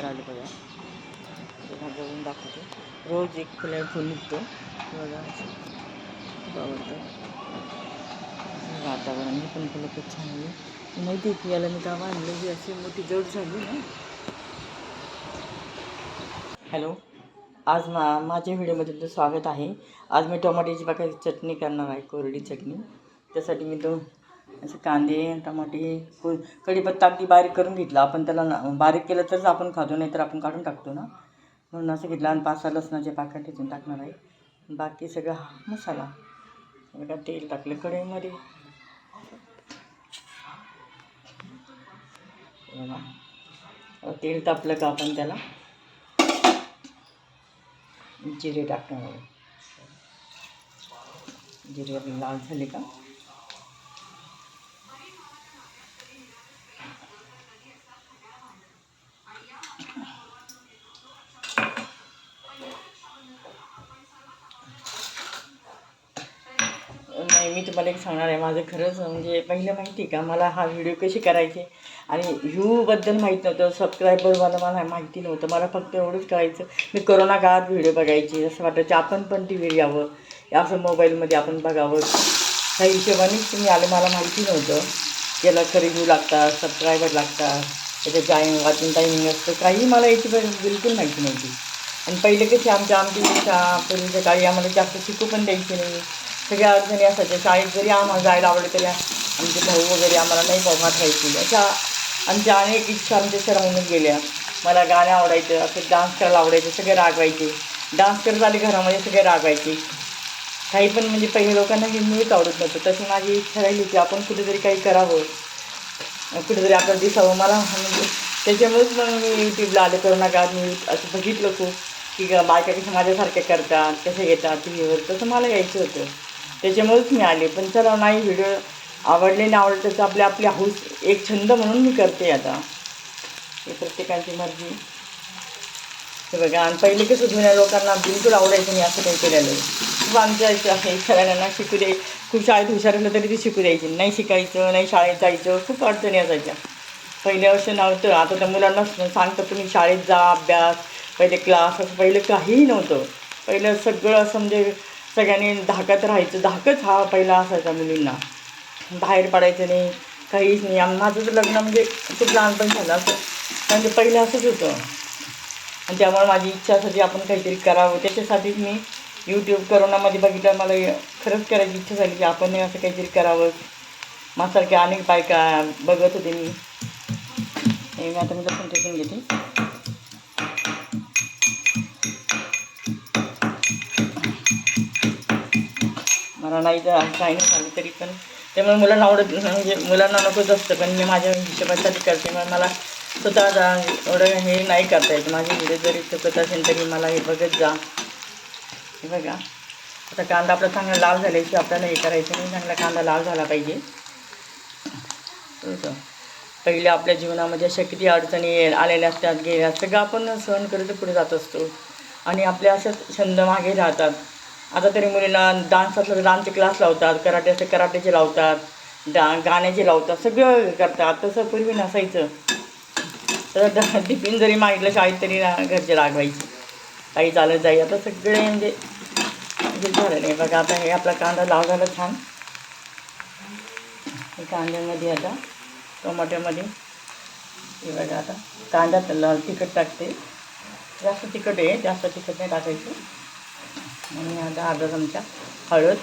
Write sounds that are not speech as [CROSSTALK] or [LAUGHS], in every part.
वर आले बघा. बघा बघून दाखवते. रोज एक फुला फुल निघतो. बघा. खूप आवडतं वातावरण. हे पण फुलं खूप छान आहे. माहिती आहे की याला मी गावा आणलं अशी मोठी जड झाली ना. हॅलो. आज मा माझ्या व्हिडिओमध्ये तुमचं स्वागत आहे. आज मी टोमॅटोची बाकी चटणी करणार आहे कोरडी चटणी. त्यासाठी मी तो असं कांदे टमाटे को कढीपत्ता अगदी बारीक करून घेतला. आपण त्याला ना बारीक केलं तरच आपण खातो नाही तर आपण काढून टाकतो ना. म्हणून असं घेतलं आणि पाच सहा लसणाचे पाकट इथून टाकणार आहे. बाकी सगळं हा मसाला. बघा तेल टाकलं कढईमध्ये. तेल तापलं का आपण त्याला? जिरे टाकणार आहे. जिरे लाल झाले का? नाही मी तुम्हाला एक सांगणार आहे माझं खरंच म्हणजे पहिलं माहिती आहे का मला हा व्हिडिओ कशी करायचे आणि व्ह्यूबद्दल माहीत नव्हतं सबस्क्रायबरवाला मला माहिती नव्हतं मला फक्त एवढंच करायचं मी कोरोना काळात व्हिडिओ बघायची असं वाटायचं आपण पण टी व्ही यावं असं मोबाईलमध्ये आपण बघावं ह्या हिशोबानेच तुम्ही आलं मला माहिती नव्हतं याला खरी व्ह्यू लागतात सबस्क्रायबर लागतात त्याचं टाईम वाचून टायमिंग असतं काही मला याची बिलकुल माहिती नव्हती आणि पहिले कशी आमच्या आमच्या पूर्वीच्या काळी आम्हाला जास्त शिकू पण द्यायची नाही सगळ्या अडचणी असायच्या. शाळेत जरी आम्हाला जायला आवडलं तरी आमचे भाऊ वगैरे आम्हाला नाही भाऊ खायची अशा आमच्या अनेक इच्छा आमच्या राहून गेल्या मला गाणं आवडायचं असं डान्स करायला आवडायचं सगळे रागवायचे. डान्स करत आले घरामध्ये सगळे रागवायचे. काही पण म्हणजे पहिले लोकांना हे मुळीच आवडत नव्हतं. तशी माझी इच्छा राहिली की आपण कुठेतरी काही करावं. कुठेतरी आपण दिसावं. मला म्हणजे त्याच्यामुळेच मग मी यूट्यूबला आले. करोना काळात मी असं बघितलं खूप की ग- बायका कशा माझ्यासारख्या करतात कसे घेतात टी व्हीवर तसं मला यायचं होतं. त्याच्यामुळेच मी आले. पण चला नाही व्हिडिओ आवडले नाही आवडले त्याचं आपल्या आपली हौस एक छंद म्हणून मी करते आता. हे प्रत्येकाची मर्जी. हे बघा आणि पहिले कसं जुन्या लोकांना बिलकुल आवडायचं नाही असं काही केलेलं. खूप आमच्या हे सगळ्यांना शिकू द्याय खूप शाळेत हुशार असलं तरी ते शिकू द्यायची. नाही शिकायचं नाही शाळेत जायचं खूप अडचणी असायच्या. पहिले असं नव्हतं. आता त्या मुलांना सांगतं तुम्ही शाळेत जा अभ्यास पहिले क्लास असं पहिलं काहीही नव्हतं. पहिलं सगळं असं म्हणजे सगळ्यांनी धाकत राहायचं. धाकच हा पहिला असायचा मुलींना. बाहेर पडायचं नाही काहीच नाही. आणि माझं तर लग्न म्हणजे खूप लहानपण झालं असं. म्हणजे पहिलं असंच होतं. आणि त्यामुळे माझी इच्छा असायची आपण काहीतरी करावं. त्याच्यासाठीच मी यूट्यूब करोनामध्ये बघितलं. मला खरंच करायची इच्छा झाली की आपण असं काहीतरी करावं. माझ्यासारखे अनेक बायका बघत होते मी. मी आता मी लसूण टेकून घेते. मला नाही तर काही नाही झालं तरी पण. त्यामुळे मुलांना आवडत म्हणजे मुलांना नकोच असतं पण मी माझ्या हिशोबासाठी करते. मग मला स्वतः जा एवढं हे नाही करता येत. माझी व्हिडिओ जरी चुकत असेल तरी मला हे बघत जा. हे बघा. आता कांदा आपला चांगला लाल झाल्याची आपल्याला हे करायचं नाही. चांगला कांदा लाल झाला पाहिजे. तसं. पहिले आपल्या जीवनामध्ये अशा किती अडचणी आलेल्या असतात गेल्या सगळं आपण सहन करत पुढे जात असतो. आणि आपल्या अशाच छंद मागे राहतात. आता तरी मुलींना डान्स असलं तर डान्सचे क्लास लावतात कराटे असले कराटेचे लावतात डा गाण्याचे लावतात सगळं करतात. तसं पूर्वी नसायचं. तर [LAUGHS] टिफिन जरी मागितलं शाळेत तरी घरचे रागवायचे. काही चालत जाई. आता सगळे म्हणजे हे झालं नाही. बघा आता हे आपला कांदा लाव झाला छान. हे कांद्यामध्ये आता टोमॅटोमध्ये. हे बघा आता कांदा लाल तिखट टाकते. जास्त तिखट आहे जास्त तिखट नाही टाकायचं. आणि आता अर्धा चमचा हळद.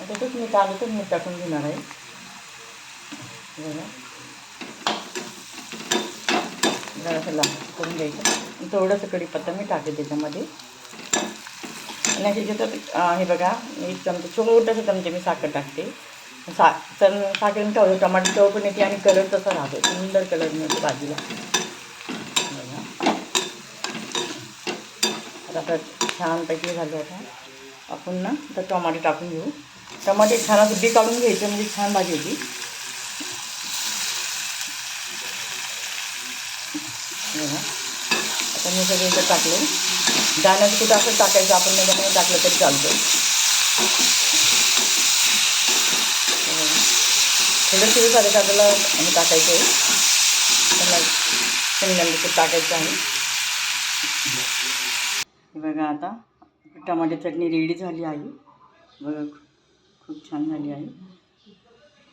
आता मी ताजतच मीठ टाकून घेणार आहे. बघा. जरासं लाल करून घ्यायचं. थोडंसं कढीपत्ता मी टाकते त्याच्यामध्ये. आणि त्याच्यात हे बघा एक चमचा छोटंसं चमचे मी साखर टाकते. सा तर साखरेने काय टमाटर चव पण येते आणि कलर तसा राहतो. सुंदर कलर मिळतो भाजीला बघा आता आपलं छानपैकी झालं आता आपण ना आता टमाटे टाकून घेऊ टमाटे छान असं बी काढून घ्यायचे म्हणजे छान भाजी होती बघा. आता मी सगळं इथं टाकलं दाण्याचं कुठं असं टाकायचं आपण त्याच्यामध्ये टाकलं तरी चालतं थोडं शिरत आलं का त्याला हे टाकायचं आहे त्यांना शेंगदाण्याचं टाकायचं आहे हे बघा आता टमाटे चटणी रेडी झाली आहे. बघा खूप छान झाली आहे.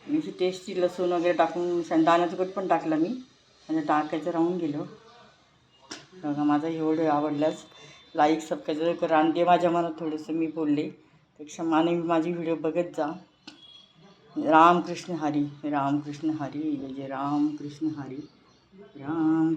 मी अशी टेस्टी लसूण वगैरे टाकून दाण्याचं कट पण टाकलं मी. म्हणजे टाकायचं राहून गेलो. बघा माझा एवढं आवडल्यास लाईक सबस्क्राईब करा. ते माझ्या मनात थोडंसं मी बोलले. पेक्षा माने माझी व्हिडिओ बघत जा. रामकृष्ण हरी. रामकृष्ण हरी. जय रामकृष्ण हरी. राम